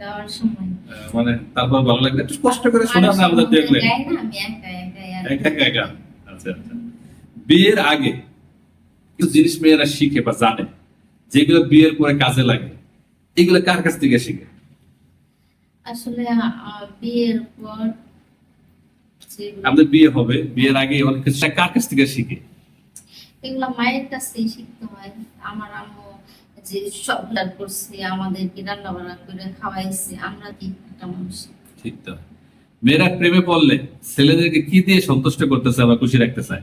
যাওয়ার সময়। মানে তারপর ভালো লাগবে একটু কষ্ট করে শোনা না আমাদের একা একা আচ্ছা আচ্ছা। বিয়ের আগে কিছু জিনিস মেয়েরা শিখে বা জানে যেগুলো বিয়ের পরে কাজে লাগে এগুলো কার কাছ থেকে শিখে? আসলে বিয়ের পর আমাদের বিয়ে হবে বিয়ের আগে অনেক কিছু কার কাছ থেকে শিখে? এগুলো মায়ের কাছেই শিখতে হয়। আমার আম্মু যে সবটা করছে আমাদেরকে রান্না বান্না করে খাওয়াইছে আমরা কি একটা মানুষ? ঠিক তো। মেয়েরা প্রেমে পড়লে ছেলেদেরকে কি দিয়ে সন্তুষ্ট করতে চায় বা খুশি রাখতে চায়?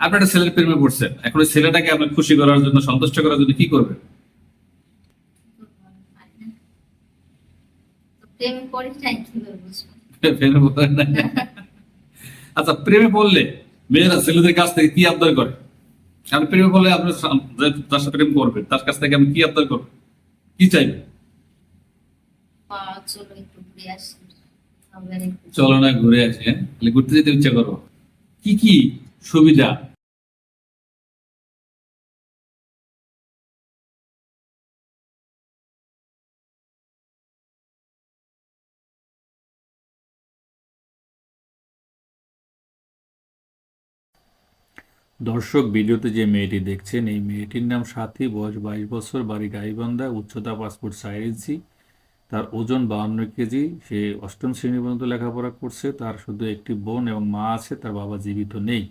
আপনি একটা ছেলের প্রেমে পড়ছেন এখন ওই ছেলেটাকে আপনার খুশি করার জন্য সন্তুষ্ট করার জন্য কি করবেন? আচ্ছা প্রেমে পড়লে মেয়েরা ছেলেদের কাছ থেকে কি আবদার করে? আপনি প্রেম হলে আপনি যার সাথে প্রেম করবেন তার কাছ থেকে আমি কি আবদার করবেন কি চাইবেন চলো না ঘুরে আসি হ্যাঁ? তাহলে ঘুরতে যেতে ইচ্ছা করো কি কি সুবিধা? দর্শক, ভিডিওতে যে মেয়েটি দেখছেন, এই মেয়েটির নাম সাথী, বয়স বাইশ বছর, বাড়ি গাইবান্ধা, উচ্চতা পাসপোর্ট চার ইঞ্চি। তার ওজন বাহান্ন কেজি, সে অষ্টম শ্রেণি পর্যন্ত লেখাপড়া করছে। তার শুধু একটি বোন এবং মা আছে, তার বাবা জীবিত নেই।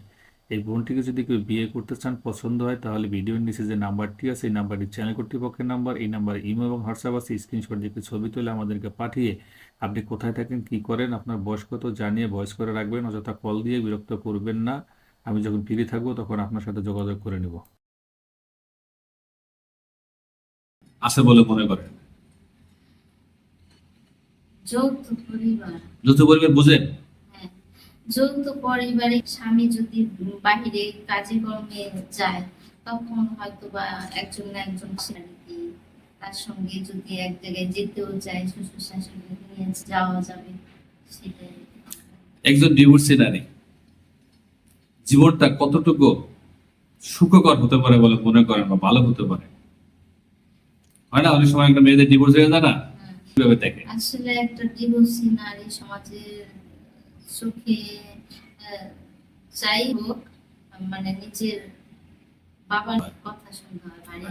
এই বোনটিকে যদি কেউ বিয়ে করতে চান, পছন্দ হয়, তাহলে ভিডিওর নিচে যে নাম্বারটি আছে, এই নাম্বারটি চ্যানেল কর্তৃপক্ষের নাম্বার, এই নাম্বার ইমো এবং হোয়াটসঅ্যাপ আছে। স্ক্রিনশট দিয়ে ছবি তুলে আমাদেরকে পাঠিয়ে আপনি কোথায় থাকেন, কি করেন, আপনার বয়স কত, জানিয়ে ভয়েস করে রাখবেন, অযথা কল দিয়ে বিরক্ত করবেন না। আমি যখন ফ্রি থাকব তখন আপনার সাথে যোগাযোগ করে নেব। আছে বলে মনে করেন যৌথ পরিবার। যৌথ পরিবার বুঝেন? হ্যাঁ। যৌথ পরিবারে স্বামী যদি বাহিরে কাজে কর্মে যায় তখন হয়তো বা একজন না একজন তার সঙ্গে যদি এক জায়গায় যেতেও যায় শ্বশুর শাশুড়ি নিয়ে যাওয়া যাবে সেটাই। একজন ডিভোর্সি নারী। জীবনটা কতটুকু সুখকর হতে পারে বলে মনে করেন বা ভালো হতে পারে? হয় না? অনেক সময় একটা মেয়েদের ডিভোর্স হয়ে যায় না? হ্যাঁ। কীভাবে দেখে? আসলে একটা ডিভোর্সি নারী সমাজের আহ, যাই হোক মানে নিজের বাবার কথা শুনতে হয়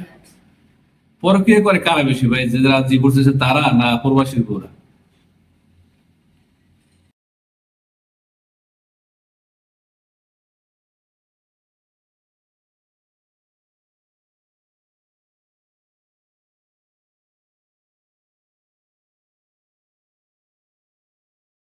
পরক্রিয়া করে কারা বেশি ভাই? যে যারা ডিভোর্স হয়েছে তারা না প্রবাসীর বউরা?